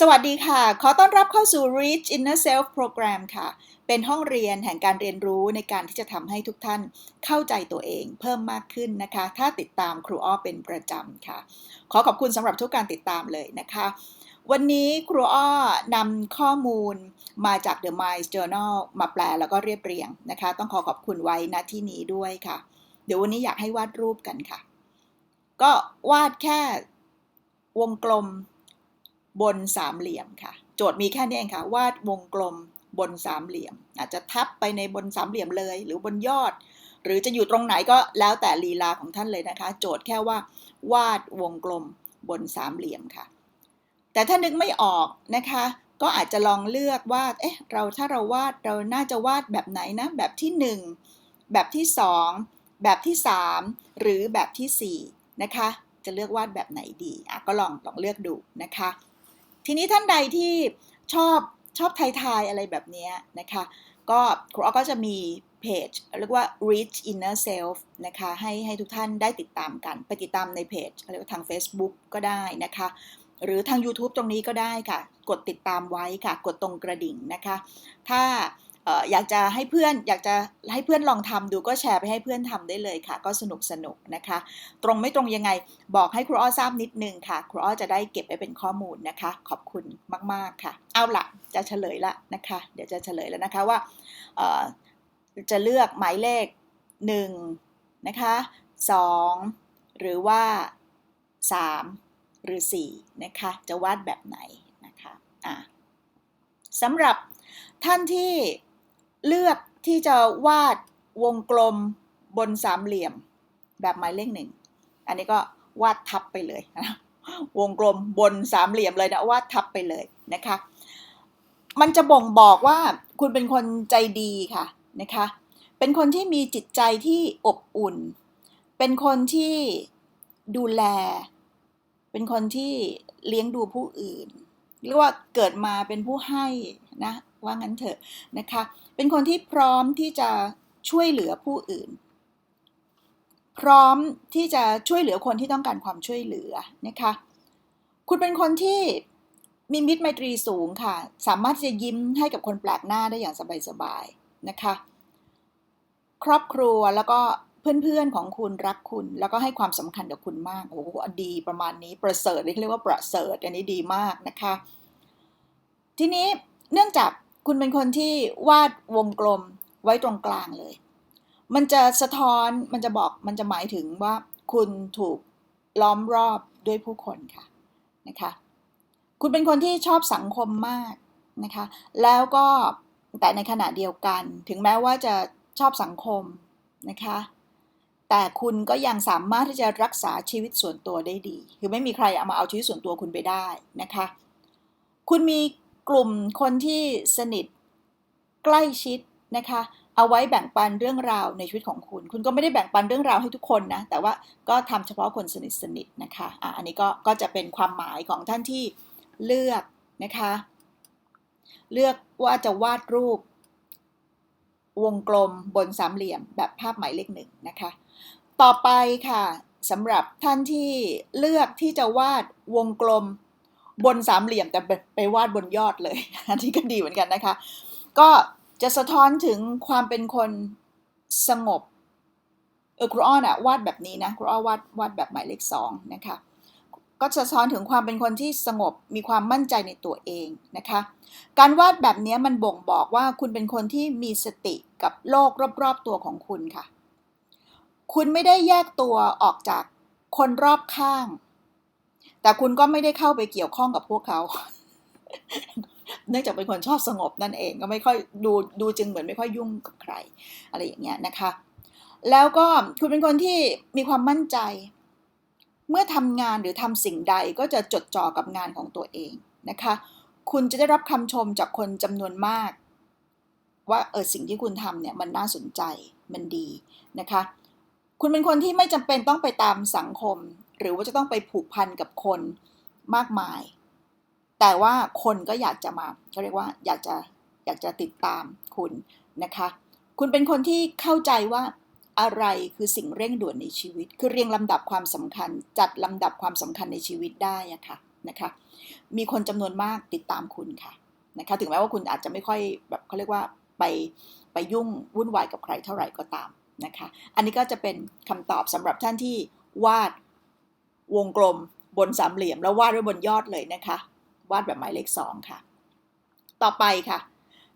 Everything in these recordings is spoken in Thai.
สวัสดีค่ะ ขอต้อนรับเข้าสู่ Reach Inner Self Program ค่ะ เป็นห้องเรียนแห่งการเรียนรู้ในการที่จะทำให้ทุกท่านเข้าใจตัวเองเพิ่มมากขึ้นนะคะ ถ้าติดตามครูอ้อเป็นประจำค่ะ ขอขอบคุณสำหรับทุกการติดตามเลยนะคะ วันนี้ครูอ้อนำข้อมูลมาจาก The Mind Journal มาแปลแล้วก็เรียบเรียงนะคะ ต้องขอขอบคุณไว้ณที่นี้ด้วยค่ะ เดี๋ยววันนี้อยากให้วาดรูปกันค่ะ ก็วาดแค่วงกลม บนสามเหลี่ยมค่ะ โจทย์มีแค่นี้เองค่ะ วาดวงกลมบนสามเหลี่ยม อาจจะทับไปในบนสามเหลี่ยมเลย หรือบนยอด หรือจะอยู่ตรงไหนก็แล้วแต่ลีลาของท่านเลยนะคะ โจทย์แค่ว่า วาดวงกลมบนสามเหลี่ยมค่ะ แต่ถ้านึกไม่ออกนะคะ ก็อาจจะลองเลือกว่าเอ๊ะเราถ้าเราวาดเราน่าจะวาดแบบไหนนะ แบบที่ 1 แบบที่ 2 แบบที่ 3 หรือแบบที่ 4 นะคะ จะเลือกวาดแบบไหนดีอะก็ลองลองเลือกดูนะคะ ทีนี้ท่านใดที่ชอบชอบไทยๆอะไรแบบนี้นะคะ ก็ครูอ้อก็จะมีเพจเรียกว่า rich inner self นะคะให้ให้ทุกท่านได้ติดตามกัน ไปติดตามในเพจเรียกว่าทาง Facebook ก็ได้นะคะ หรือทาง YouTube ตรงนี้ก็ได้ค่ะ กดติดตามไว้ค่ะ กดตรงกระดิ่งนะคะ ถ้า อยากจะให้เพื่อนอยากจะให้เพื่อนลองทำดูก็แชร์ไปให้เพื่อนทำได้เลยค่ะ ก็สนุกสนุกนะคะ ตรงไม่ตรงยังไงบอกให้ครูอ้อทราบนิดนึงค่ะ ครูอ้อจะได้เก็บไว้เป็นข้อมูลนะคะ ขอบคุณมาก ๆค่ะ เอาละจะเฉลยละนะคะ เดี๋ยวจะเฉลยแล้วนะคะว่าจะเลือกหมายเลข1นะคะ2 หรือว่า 3 หรือ4นะคะจะวาดแบบไหนนะคะอะสำหรับท่านที่ เลือกที่จะวาดวงกลมบนสามเหลี่ยม แบบหมายเลขหนึ่ง อันนี้ก็วาดทับไปเลยนะวงกลมบนสามเหลี่ยมเลยนะวาดทับไปเลยนะคะ มันจะบ่งบอกว่าคุณเป็นคนใจดีค่ะนะคะ เป็นคนที่มีจิตใจที่อบอุ่น เป็นคนที่ดูแล เป็นคนที่เลี้ยงดูผู้อื่น เรียกว่าเกิดมาเป็นผู้ให้ นะว่างั้นเถอะนะคะ เป็นคนที่พร้อมที่จะช่วยเหลือผู้อื่น พร้อมที่จะช่วยเหลือคนที่ต้องการความช่วยเหลือนะคะ คุณเป็นคนที่มีมิตรไมตรีสูงค่ะ สามารถจะยิ้มให้กับคนแปลกหน้าได้อย่างสบายๆนะคะ ครอบครัวแล้วก็เพื่อนๆของคุณรักคุณ แล้วก็ให้ความสำคัญกับคุณมากโอ้โหดีประมาณนี้ประเสริฐเรียกว่าประเสริฐอันนี้ดีมากนะคะ ทีนี้ เนื่องจากคุณเป็นคนที่วาดวงกลมไว้ตรงกลางเลย มันจะสะท้อน มันจะบอก มันจะหมายถึงว่าคุณถูกล้อมรอบด้วยผู้คนค่ะนะคะ คุณเป็นคนที่ชอบสังคมมากนะคะ แล้วก็แต่ในขณะเดียวกัน ถึงแม้ว่าจะชอบสังคมนะคะ แต่คุณก็ยังสามารถที่จะรักษาชีวิตส่วนตัวได้ดี คือไม่มีใครเอามาเอาชีวิตส่วนตัวคุณไปได้นะคะ คุณมี กลุ่มคนที่สนิทใกล้ชิดนะคะ เอาไว้แบ่งปันเรื่องราวในชีวิตของคุณ คุณก็ไม่ได้แบ่งปันเรื่องราวให้ทุกคนนะ แต่ว่าก็ทำเฉพาะคนสนิทสนิทนะคะอะอันนี้ก็ก็จะเป็นความหมายของท่านที่เลือกนะคะ เลือกว่าจะวาดรูป วงกลมบนสามเหลี่ยม แบบภาพหมายเลขหนึ่งนะคะ ต่อไปค่ะสำหรับท่านที่เลือกที่จะวาดวงกลม บนสามเหลี่ยมแต่ไปวาดบนยอดเลย อันนี้ก็ดีเหมือนกันนะคะ ก็จะสะท้อนถึงความเป็นคนสงบ เออครูอ้อน่ะวาดแบบนี้นะครูอ้อวาดวาดแบบหมายเลขสองนะคะ ก็จะสะท้อนถึงความเป็นคนที่สงบมีความมั่นใจในตัวเองนะคะ การวาดแบบนี้มันบ่งบอกว่าคุณเป็นคนที่มีสติกับโลกรอบๆตัวของคุณค่ะ คุณไม่ได้แยกตัวออกจากคนรอบข้าง แต่คุณก็ไม่ได้เข้าไปเกี่ยวข้องกับพวกเขา เนื่องจากเป็นคนชอบสงบนั่นเองก็ไม่ค่อยดูดูจึงเหมือนไม่ค่อยยุ่งกับใคร อะไรอย่างเงี้ยนะคะ แล้วก็คุณเป็นคนที่มีความมั่นใจ เมื่อทำงานหรือทำสิ่งใดก็จะจดจ่อกับงานของตัวเองนะคะ คุณจะได้รับคำชมจากคนจำนวนมาก ว่าเออสิ่งที่คุณทำเนี่ยมันน่าสนใจมันดีนะคะ คุณเป็นคนที่ไม่จำเป็นต้องไปตามสังคม หรือว่าจะต้องไปผูกพันกับคนมากมาย แต่ว่าคนก็อยากจะมาเขาเรียกว่าอยากจะอยากจะติดตามคุณนะคะ คุณเป็นคนที่เข้าใจว่าอะไรคือสิ่งเร่งด่วนในชีวิต คือเรียงลำดับความสำคัญ จัดลำดับความสำคัญในชีวิตได้อะค่ะนะคะ มีคนจำนวนมากติดตามคุณค่ะนะคะ ถึงแม้ว่าคุณอาจจะไม่ค่อยแบบเขาเรียกว่าไปไปยุ่งวุ่นวายกับใครเท่าไหร่ก็ตามนะคะ อันนี้ก็จะเป็นคำตอบสำหรับท่านที่วาด วงกลมบนสามเหลี่ยม แล้ววาดไว้บนยอดเลยนะคะ วาดแบบหมายเลขสองค่ะ ต่อไปค่ะ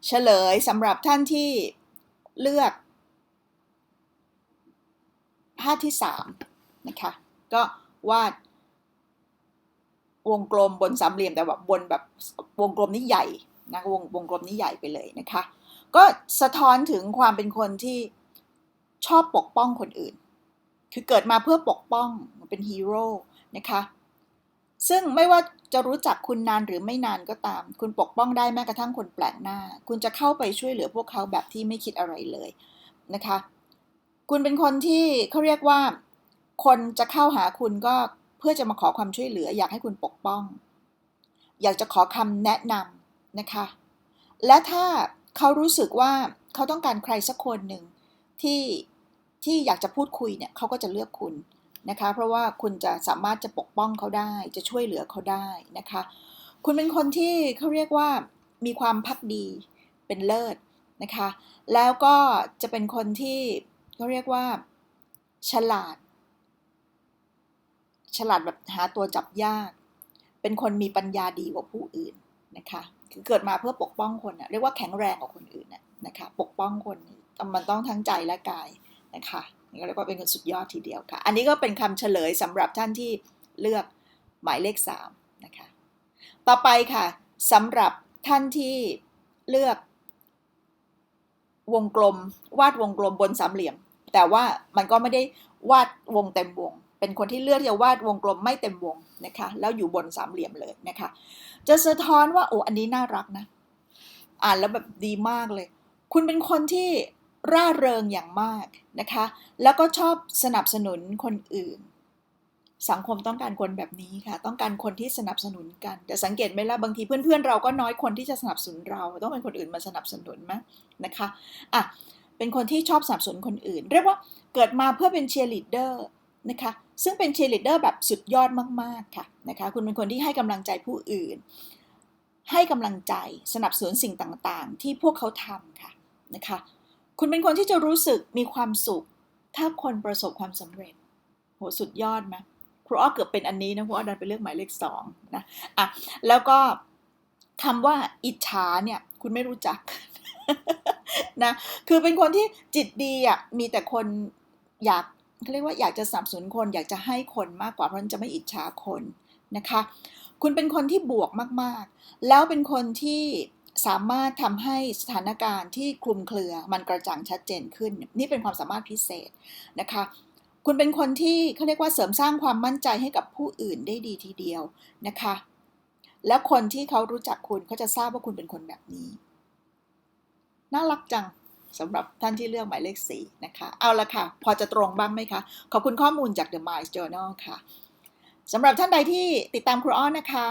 เฉลยสำหรับท่านที่เลือกภาพที่สามนะคะก็วาด วงกลมบนสามเหลี่ยมแต่แบบบนแบบวงกลมนี้ใหญ่นะวงวงกลมนี้ใหญ่ไปเลยนะคะ ก็สะท้อนถึงความเป็นคนที่ชอบปกป้องคนอื่น คือเกิดมาเพื่อปกป้องเป็นฮีโร่นะคะ ซึ่งไม่ว่าจะรู้จักคุณนานหรือไม่นานก็ตาม คุณปกป้องได้แม้กระทั่งคนแปลกหน้า คุณจะเข้าไปช่วยเหลือพวกเขาแบบที่ไม่คิดอะไรเลยนะคะ คุณเป็นคนที่เขาเรียกว่า คนจะเข้าหาคุณก็เพื่อจะมาขอความช่วยเหลือ อยากให้คุณปกป้อง อยากจะขอคำแนะนำนะคะ และถ้าเขารู้สึกว่าเขาต้องการใครสักคนหนึ่งที่ ที่อยากจะพูดคุยเนี่ยเขาก็จะเลือกคุณนะคะ เพราะว่าคุณจะสามารถจะปกป้องเขาได้ จะช่วยเหลือเขาได้นะคะ คุณเป็นคนที่เขาเรียกว่ามีความพักดีเป็นเลิศนะคะ แล้วก็จะเป็นคนที่เขาเรียกว่า ฉลาด ฉลาดแบบหาตัวจับยาก เป็นคนมีปัญญาดีกว่าผู้อื่นนะคะคือเกิดมาเพื่อปกป้องคนนะเรียกว่าแข็งแรงกว่าคนอื่นนะนะคะ ปกป้องคนมันต้องทั้งใจและกาย นะคะนี่ก็เรียกว่าเป็นคนสุดยอดทีเดียวค่ะ อันนี้ก็เป็นคำเฉลยสำหรับท่านที่เลือกหมายเลข3นะคะ ต่อไปค่ะสำหรับท่านที่เลือก วงกลมวาดวงกลมบนสามเหลี่ยม แต่ว่ามันก็ไม่ได้วาดวงเต็มวง เป็นคนที่เลือกจะวาดวงกลมไม่เต็มวงนะคะ แล้วอยู่บนสามเหลี่ยมเลยนะคะ จะสะท้อนว่าโอ้อันนี้น่ารักนะ อ่านแล้วแบบดีมากเลย คุณเป็นคนที่ ร่าเริงอย่างมากนะคะ แล้วก็ชอบสนับสนุนคนอื่น สังคมต้องการคนแบบนี้ค่ะ ต้องการคนที่สนับสนุนกัน แต่สังเกตไหมล่ะบางทีเพื่อนๆ เราก็น้อยคนที่จะสนับสนุนเรา ต้องเป็นคนอื่นมาสนับสนุนมั้ยนะคะอะเป็นคนที่ชอบสนับสนุนคนอื่น เรียกว่าเกิดมาเพื่อเป็นเชียร์ลีดเดอร์นะคะซึ่งเป็นเชียร์ลีดเดอร์แบบสุดยอดมากๆค่ะนะคะคุณเป็นคนที่ให้กำลังใจผู้อื่น ให้กำลังใจสนับสนุนสิ่งต่างๆ ที่พวกเขาทำค่ะนะคะ คุณเป็นคนที่จะรู้สึกมีความสุข ถ้าคนประสบความสำเร็จ โหสุดยอดไหมครูอ้อเกือบเป็นอันนี้นะครูอ้อดันไปเลือกหมายเลขสองนะอะแล้วก็คำว่าอิจฉาเนี่ย คุณไม่รู้จักนะคือเป็นคนที่จิตดีอะมีแต่คนอยากเขาเรียกว่าอยากจะสนับสนุนคน อยากจะให้คนมากกว่าเพราะนั้นจะไม่อิจฉาคนนะคะ คุณเป็นคนที่บวกมากๆ แล้วเป็นคนที่ สามารถทำให้สถานการณ์ที่คลุมเครือ มันกระจ่างชัดเจนขึ้น นี่เป็นความสามารถพิเศษนะคะ คุณเป็นคนที่เขาเรียกว่าเสริมสร้างความมั่นใจให้กับผู้อื่นได้ดีทีเดียวนะคะ แล้วคนที่เขารู้จักคุณเขาจะทราบว่าคุณเป็นคนแบบนี้ น่ารักจังสำหรับท่านที่เลือกหมายเลขสีนะคะ เอาละค่ะ พอจะตรงบ้างไหมคะ ขอบคุณข้อมูลจาก The Mind Journal ค่ะสำหรับท่านใดที่ติดตามครูอ้อนนะคะ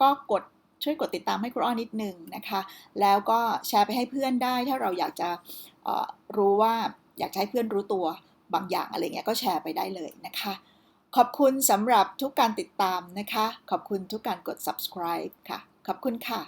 ก็กด ช่วยกดติดตามให้ครูอ้อนนิดนึงนะคะ แล้วก็แชร์ไปให้เพื่อนได้ ถ้าเราอยากจะรู้ว่าอยากให้เพื่อนรู้ตัวบางอย่างอะไรเงี้ยก็แชร์ไปได้เลยนะคะ ขอบคุณสำหรับทุกการติดตามนะคะ ขอบคุณทุกการกด subscribe ค่ะ ขอบคุณค่ะ